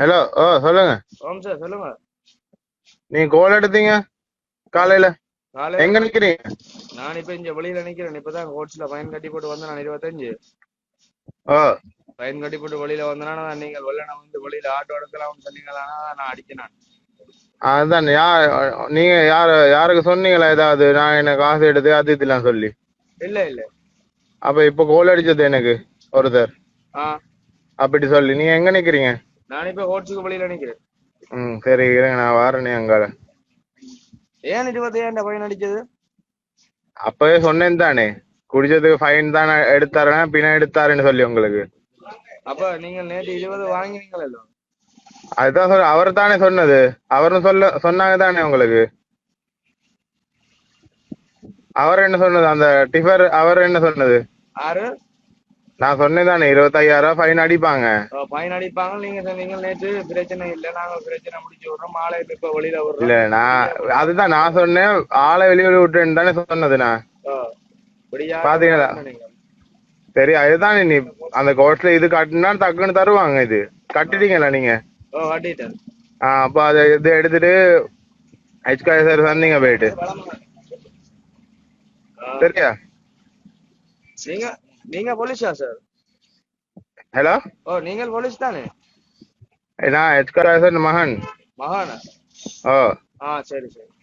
Hello ஓ சொல்லுங்க. ஓம் sir சொல்லுங்க. நீங்க கோல் எடுத்தீங்க? காலையில? காலையில எங்க நிக்கிறீங்க? நான் இப்ப இங்க வெளியில நிக்கிறேன். இப்பதான் கோட்ஸ்ல ஃபைன் கட்டி போட்டு வந்து நான் இருபத்தஞ்சு. ஓ ஃபைன் கட்டி போட்டு வெளியில வந்தனா நீங்கள் வெளில வந்து வெளியில ஆட்டோ எடுக்கலாம்னு சொன்னீங்களா நான் அடிச்சேன் அதான் யார் நீங்க யாரு யாருக்கு சொன்னீங்களா ஏதாவது? நான் என்ன காசு எடுத்து அது இதெல்லாம் சொல்லி. இல்ல இல்ல. அப்ப இப்ப கோல் அடிச்சது எனக்கு ஒருத்தர். ஆ. அப்படி சொல்லி. நீங்க எங்க நிக்கிறீங்க? நான் இப்ப கோட்ஸுக்கு வெளியில நிக்கிறேன் ம் சரி இருங்க நான் வரேனே அங்கால ஏன் இருபது ஏன்டா ஃபைன் அடிச்சது? அப்பவே சொன்னேன் தானே. குடிச்சதுக்கு ஃபைன் தான் எடுத்தாரேன் பின்ன எடுத்தாருன்னு சொல்லி உங்களுக்கு. அப்ப நீங்க நேற்று இருபது வாங்கினீங்களா அதுதான் சொல்ல அவர் தானே சொன்னது. அவரும் சொல்ல சொன்னாங்க தானே உங்களுக்கு. அவர் என்ன சொன்னது? அந்த டிஃபர் அவர் என்ன சொன்னது? ஆறு நான் சொன்னேன் தானே இருபத்தையாயிரம் ஃபைன் அடிப்பாங்க. ஃபைன் அடிப்பாங்க நீங்க சொன்னீங்க நேற்று பிரச்சனை இல்ல நாங்க பிரச்சனை முடிச்சு விடுறோம். மாலை இப்ப வெளியில இல்ல விடுறோம் நான் அதுதான் நான் சொன்னேன் ஆளை வெளியூர் விட்டுன்னு தானே சொன்னது நான். பாத்தீங்களா? சரி அதுதான் நீ அந்த கோர்ட்ல இது கட்டினா டக்குன்னு தருவாங்க இது. கட்டிட்டீங்களா நீங்க? ஆ அப்ப அதை இது எடுத்துட்டு ஹெச்காய் சார் சொன்னீங்க போயிட்டு. சரியா நீங்க போலீஸா சார் ஹலோ? ஓ நீங்கள் போலீஸ் தானே? நான் ஹெச்காய் சார் மகன். மகானா? ஓ. ஆ சரி சரி.